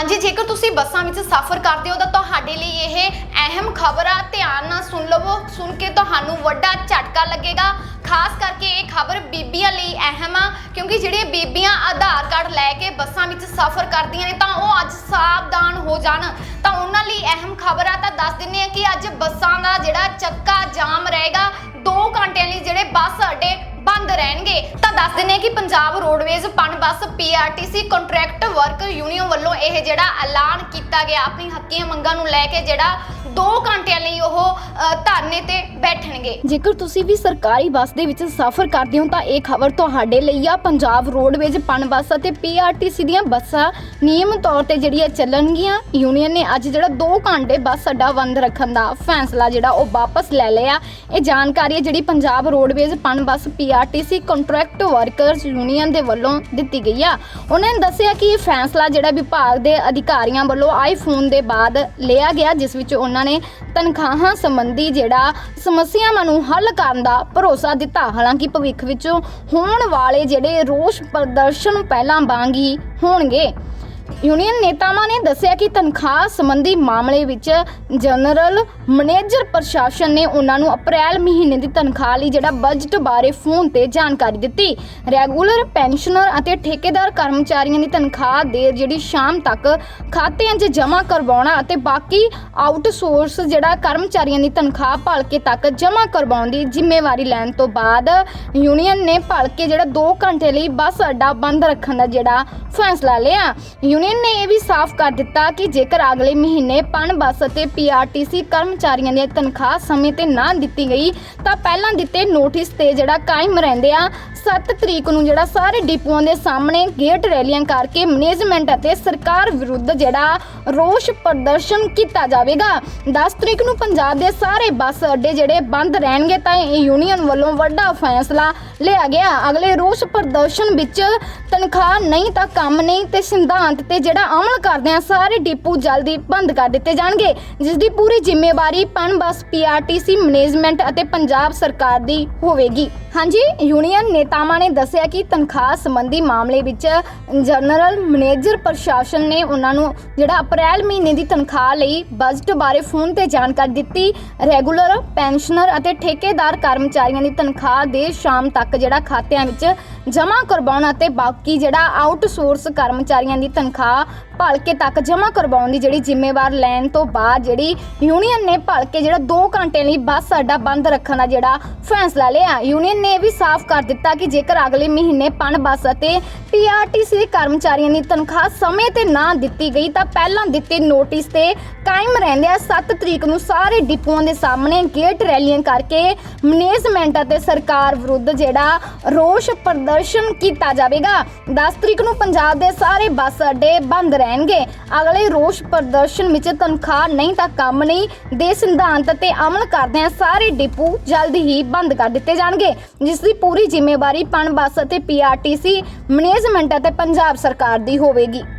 ਹਾਂਜੀ, ਜੇਕਰ ਤੁਸੀਂ ਬੱਸਾਂ ਵਿੱਚ ਸਫ਼ਰ ਕਰਦੇ ਹੋ ਤਾਂ ਤੁਹਾਡੇ ਲਈ ਇਹ ਅਹਿਮ ਖਬਰ ਆ। ਧਿਆਨ ਨਾਲ ਸੁਣ ਲਵੋ। ਸੁਣ ਕੇ ਤੁਹਾਨੂੰ ਵੱਡਾ ਝਟਕਾ ਲੱਗੇਗਾ। ਖਾਸ ਕਰਕੇ ਇਹ ਖਬਰ ਬੀਬੀਆਂ ਲਈ ਅਹਿਮ ਆ, ਕਿਉਂਕਿ ਜਿਹੜੇ ਬੀਬੀਆਂ ਆਧਾਰ ਕਾਰਡ ਲੈ ਕੇ ਬੱਸਾਂ ਵਿੱਚ ਸਫ਼ਰ ਕਰਦੀਆਂ ਨੇ, ਤਾਂ ਉਹ ਅੱਜ ਸਾਵਧਾਨ ਹੋ ਜਾਣ। ਤਾਂ ਉਹਨਾਂ ਲਈ ਅਹਿਮ ਖਬਰ ਆ, ਤਾਂ ਦੱਸ ਦਿੰਨੇ ਆ ਕਿ ਅੱਜ ਬੱਸਾਂ ਦਾ ਜਿਹੜਾ ਚੱਕਾ ਜਾਮ ਰਹੇਗਾ। 2 ਘੰਟਿਆਂ ਲਈ ਜਿਹੜੇ ਬੱਸ ਅੱਡੇ ਬੰਦ ਰਹਿਣਗੇ। ਤਾਂ ਦੱਸ ਦਿੰਨੇ ਕਿ Punjab roadways Punbus PRTC contract worker union ਵੱਲੋਂ ਇਹ ਜਿਹੜਾ ਐਲਾਨ ਕੀਤਾ ਗਿਆ, ਆਪਣੀ ਹੱਕੀਆਂ ਮੰਗਾਂ ਨੂੰ ਲੈ ਕੇ ਜਿਹੜਾ 2 ਘੰਟਿਆਂ ਲਈ ਉਹ ਧਰਨੇ ਤੇ ਬੈਠਣਗੇ। ਜੇਕਰ ਤੁਸੀਂ ਵੀ ਸਰਕਾਰੀ ਬੱਸ ਦੇ ਵਿੱਚ ਸਫ਼ਰ ਕਰਦੇ ਹੋ, ਤਾਂ ਇਹ ਖਬਰ ਤੁਹਾਡੇ ਲਈ ਆ। ਪੰਜਾਬ ਰੋਡਵੇਜ਼ ਪਨ ਬੱਸ ਅਤੇ ਪੀਆਰਟੀਸੀ ਦੀਆਂ ਬੱਸਾਂ ਨਿਯਮ ਤੌਰ ਤੇ ਜਿਹੜੀਆਂ ਚੱਲਣਗੀਆਂ ਯੂਨੀਅਨ ਨੇ ਅੱਜ ਜਿਹੜਾ 2 ਘੰਟੇ ਬੱਸ ਅੱਡਾ ਬੰਦ ਰੱਖਣ ਦਾ ਫੈਸਲਾ ਜਿਹੜਾ ਉਹ ਵਾਪਸ ਲੈ ਲਿਆ। ਇਹ ਜਾਣਕਾਰੀ ਹੈ ਜਿਹੜੀ Punjab roadways Punbus PRTC contract workers union ਦੇ ਵੱਲੋਂ ਦਿੱਤੀ ਗਈ ਆ। ਉਹਨਾਂ ਨੇ ਦੱਸਿਆ ਕਿ ਇਹ ਫੈਸਲਾ ਜਿਹੜਾ ਵਿਭਾਗ ਦੇ ਅਧਿਕਾਰੀਆਂ ਵੱਲੋਂ ਆਈਫੋਨ ਦੇ ਬਾਅਦ ਲਿਆ ਗਿਆ, ਜਿਸ ਵਿੱਚ ਉਹਨਾਂ ਨੇ ਤਨਖਾਹਾਂ ਸੰਬੰਧੀ ਜਿਹੜਾ ਸਮੱਸਿਆਵਾਂ ਨੂੰ ਹੱਲ ਕਰਨ ਦਾ ਭਰੋਸਾ ਦਿੱਤਾ। ਹਾਲਾਂਕਿ ਭਵਿੱਖ ਵਿੱਚ ਹੋਣ ਵਾਲੇ ਜਿਹੜੇ ਰੋਸ ਪ੍ਰਦਰਸ਼ਨ ਪਹਿਲਾਂ ਵਾਂਗ ਹੀ ਹੋਣਗੇ। ਯੂਨੀਅਨ ਨੇਤਾਵਾਂ ਨੇ ਦੱਸਿਆ ਕਿ ਤਨਖਾਹ ਸੰਬੰਧੀ ਮਾਮਲੇ ਵਿੱਚ ਜਨਰਲ ਮੈਨੇਜਰ ਪ੍ਰਸ਼ਾਸਨ ਨੇ ਉਹਨਾਂ ਨੂੰ ਅਪ੍ਰੈਲ ਮਹੀਨੇ ਦੀ ਤਨਖਾਹ ਲਈ ਜਿਹੜਾ ਬਜਟ ਬਾਰੇ ਫੋਨ ਤੇ ਜਾਣਕਾਰੀ ਦਿੱਤੀ। ਰੈਗੂਲਰ ਪੈਨਸ਼ਨਰ ਅਤੇ ਠੇਕੇਦਾਰ ਕਰਮਚਾਰੀਆਂ ਦੀ ਤਨਖਾਹ ਦੇਰ ਜਿਹੜੀ ਸ਼ਾਮ ਤੱਕ ਖਾਤਿਆਂ 'ਚ ਜਮ੍ਹਾਂ ਕਰਵਾਉਣਾ ਅਤੇ ਬਾਕੀ ਆਊਟਸੋਰਸ ਜਿਹੜਾ ਕਰਮਚਾਰੀਆਂ ਦੀ ਤਨਖਾਹ ਭਲਕੇ ਤੱਕ ਜਮ੍ਹਾਂ ਕਰਵਾਉਣ ਦੀ ਜ਼ਿੰਮੇਵਾਰੀ ਲੈਣ ਤੋਂ ਬਾਅਦ ਯੂਨੀਅਨ ਨੇ ਭਲਕੇ ਜਿਹੜਾ 2 ਘੰਟੇ ਲਈ ਬੱਸ ਅੱਡਾ ਬੰਦ ਰੱਖਣ ਦਾ ਜਿਹੜਾ ਫੈਸਲਾ ਲਿਆ। ਯੂਨੀਅਨ ਨੇ ਇਹ ਵੀ ਸਾਫ਼ ਕਰ ਦਿੱਤਾ ਕਿ ਜੇਕਰ ਅਗਲੇ ਮਹੀਨੇ ਪਨ ਬੱਸ ਅਤੇ ਪੀਆਰਟੀਸੀ ਕਰਮਚਾਰੀਆਂ ਦੀ ਤਨਖਾਹ ਸਮੇਂ ਤੇ ਨਾ ਦਿੱਤੀ ਗਈ, ਤਾਂ ਪਹਿਲਾਂ ਦਿੱਤੇ ਨੋਟਿਸ ਤੇ ਜਿਹੜਾ ਕਾਇਮ ਰਹਿੰਦੇ ਆ 7 ਤਰੀਕ ਨੂੰ ਜਿਹੜਾ ਸਾਰੇ ਡਿਪੂਆਂ ਦੇ ਸਾਹਮਣੇ ਗੇਟ ਰੈਲੀਆਂ ਕਰਕੇ ਮੈਨੇਜਮੈਂਟ ਅਤੇ ਸਰਕਾਰ ਵਿਰੁੱਧ ਜਿਹੜਾ ਰੋਸ ਪ੍ਰਦਰਸ਼ਨ ਕੀਤਾ ਜਾਵੇਗਾ। 10 ਤਰੀਕ ਨੂੰ ਪੰਜਾਬ ਦੇ ਸਾਰੇ ਬੱਸ ਅੱਡੇ ਜਿਹੜੇ ਬੰਦ ਰਹਿਣਗੇ, ਤਾਂ ਇਹ ਯੂਨੀਅਨ ਵੱਲੋਂ ਵੱਡਾ ਫੈਸਲਾ ਲਿਆ ਗਿਆ। ਅਗਲੇ ਰੋਸ ਪ੍ਰਦਰਸ਼ਨ ਵਿੱਚ ਤਨਖਾਹ ਨਹੀਂ ਤਾਂ ਕੰਮ ਨਹੀਂ ਤੇ ਸਿਧਾਂਤ ਤੇ ਜਿਹੜਾ ਅਮਲ ਕਰਦੇ ਆ, ਸਾਰੇ ਡਿਪੂ ਜਲਦੀ ਬੰਦ ਕਰ ਦਿੱਤੇ ਜਾਣਗੇ ਜਿਸ ਦੀ ਪੂਰੀ ਜ਼ਿੰਮੇਵਾਰੀ ਪਨ ਪੀਆਰਟੀਸੀ ਮੈਨੇਜਮੈਂਟ ਅਤੇ ਪੰਜਾਬ ਸਰਕਾਰ ਦੀ ਹੋਵੇਗੀ। ਹਾਂਜੀ, ਯੂਨੀਅਨ ਨੇਤਾਵਾਂ ਨੇ ਦੱਸਿਆ ਕਿ ਤਨਖਾਹ ਸੰਬੰਧੀ ਮਾਮਲੇ ਵਿੱਚ ਜਨਰਲ ਮੈਨੇਜਰ ਪ੍ਰਸ਼ਾਸਨ ਨੇ ਉਹਨਾਂ ਨੂੰ ਜਿਹੜਾ ਅਪ੍ਰੈਲ ਮਹੀਨੇ ਦੀ ਤਨਖਾਹ ਲਈ ਬਜਟ ਬਾਰੇ ਫੋਨ ਤੇ ਜਾਣਕਾਰੀ ਦਿੱਤੀ। ਰੈਗੂਲਰ ਪੈਨਸ਼ਨਰ ਅਤੇ ਠੇਕੇਦਾਰ ਕਰਮਚਾਰੀਆਂ ਦੀ ਤਨਖਾਹ ਦੇ ਸ਼ਾਮ ਤੱਕ ਜਿਹੜਾ ਖਾਤਿਆਂ ਵਿੱਚ ਜਮ੍ਹਾਂ ਕਰਵਾਉਣ ਅਤੇ ਬਾਕੀ ਜਿਹੜਾ ਆਊਟਸੋਰਸ ਕਰਮਚਾਰੀਆਂ ਦੀ ਤਨਖਾਹ ਭਲਕੇ ਤੱਕ ਜਮ੍ਹਾਂ ਕਰਵਾਉਣ ਦੀ ਜਿਹੜੀ ਜ਼ਿੰਮੇਵਾਰ ਲੈਣ ਤੋਂ ਬਾਅਦ ਜਿਹੜੀ ਯੂਨੀਅਨ ਨੇ ਭਲਕੇ ਜਿਹੜਾ 2 ਘੰਟੇ ਲਈ ਬੱਸ ਅੱਡਾ ਬੰਦ ਰੱਖਣ ਦਾ ਜਿਹੜਾ ਫੈਸਲਾ ਲਿਆ ਯੂਨੀਅਨ ਨੇ ਵੀ ਸਾਫ਼ ਕਰ ਦਿੱਤਾ ਕਿ ਜੇਕਰ ਅਗਲੇ ਮਹੀਨੇ ਪਨ ਬੱਸ ਅਤੇ ਪੀਆਰਟੀਸੀ ਦੇ ਕਰਮਚਾਰੀਆਂ ਦੀ ਤਨਖਾਹ ਸਮੇਂ ਤੇ ਨਾ ਦਿੱਤੀ ਗਈ ਤਾਂ ਪਹਿਲਾਂ ਦਿੱਤੇ ਨੋਟਿਸ ਤੇ ਕਾਇਮ ਰਹਿੰਦਿਆਂ 7 ਤਰੀਕ ਨੂੰ ਸਾਰੇ ਡਿਪੂਆਂ ਦੇ ਸਾਹਮਣੇ ਗੇਟ ਰੈਲੀਆਂ ਕਰਕੇ ਮੈਨੇਜਮੈਂਟ ਅਤੇ ਸਰਕਾਰ ਵਿਰੁੱਧ ਜਿਹੜਾ ਰੋਸ ਪ੍ਰਦਰਸ਼ਨ ਕੀਤਾ ਜਾਵੇਗਾ। 10 ਤਰੀਕ ਨੂੰ ਪੰਜਾਬ ਦੇ ਸਾਰੇ ਬੱਸ ਅੱਡੇ ਬੰਦ ਰਹਿਣਗੇ। ਅਗਲੇ ਰੋਸ ਪ੍ਰਦਰਸ਼ਨ ਵਿੱਚ ਤਨਖਾਹ ਨਹੀਂ ਤਾਂ ਕੰਮ ਨਹੀਂ ਦੇ ਸਿਧਾਂਤ ਤੇ ਅਮਲ ਕਰਦੇ ਸਾਰੇ ਡਿਪੂ ਜਲਦ ਹੀ ਬੰਦ ਕਰ ਦਿੱਤੇ ਜਾਣਗੇ, ਜਿਸ ਦੀ ਪੂਰੀ ਜ਼ਿੰਮੇਵਾਰੀ ਪਨ ਬੱਸ ਅਤੇ ਪੀਆਰਟੀਸੀ ਮੈਨੇਜਮੈਂਟ ਅਤੇ ਪੰਜਾਬ ਸਰਕਾਰ ਦੀ ਹੋਵੇਗੀ।